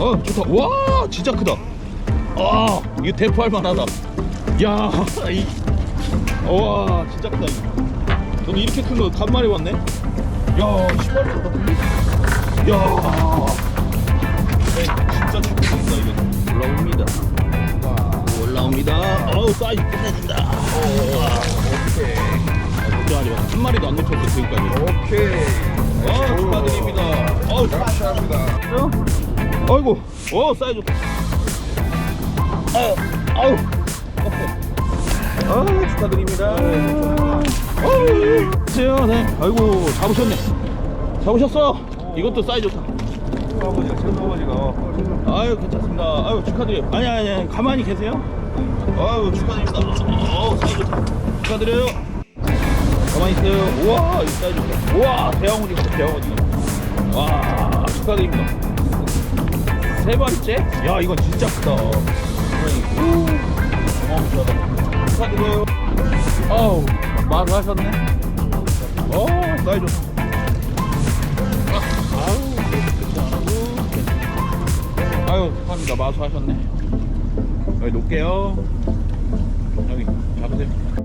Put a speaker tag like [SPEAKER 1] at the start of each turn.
[SPEAKER 1] 어 좋다. 와 진짜 크다. 아 이거 대포할 만하다. 야이 와 진짜 크다 이거. 저는 이렇게 큰 거 간만에 왔네. 야 10마리 같은데? 야. 네, 진짜 축구입니다 이거. 올라옵니다. 올라옵니다. 어우 사이즈 끝내준다.
[SPEAKER 2] 오케이.
[SPEAKER 1] 아, 걱정하지 마한 마리도 안 놓쳤어 지금까지.
[SPEAKER 2] 오케이.
[SPEAKER 1] 아 축하드립니다. 어우.
[SPEAKER 2] 감사합니다.
[SPEAKER 1] 아이고, 오 사이즈 좋다. 아유, 아유. 아 축하드립니다. 아유, 세요, 네. 아이고 잡으셨네. 잡으셨어. 이것도 사이즈 좋다.
[SPEAKER 2] 아버지가.
[SPEAKER 1] 아유 괜찮습니다. 아유 축하드려요. 아니 아니 아니 가만히 계세요. 아유 축하드립니다. 어우 사이즈 좋다. 축하드려요. 가만히 있어요. 우와 이 사이즈 좋다. 우와 대왕 오징어 대왕 오징어. 와 축하드립니다. 세 번째? 야 이건 진짜 크다. 축하드려요. 아우 마수하셨네. 어 사이즈 좋다. 아우 그렇지 않아도 괜찮아. 아유 축하합니다 마수 하셨네. 여기 놓을게요. 여기 잡으세요.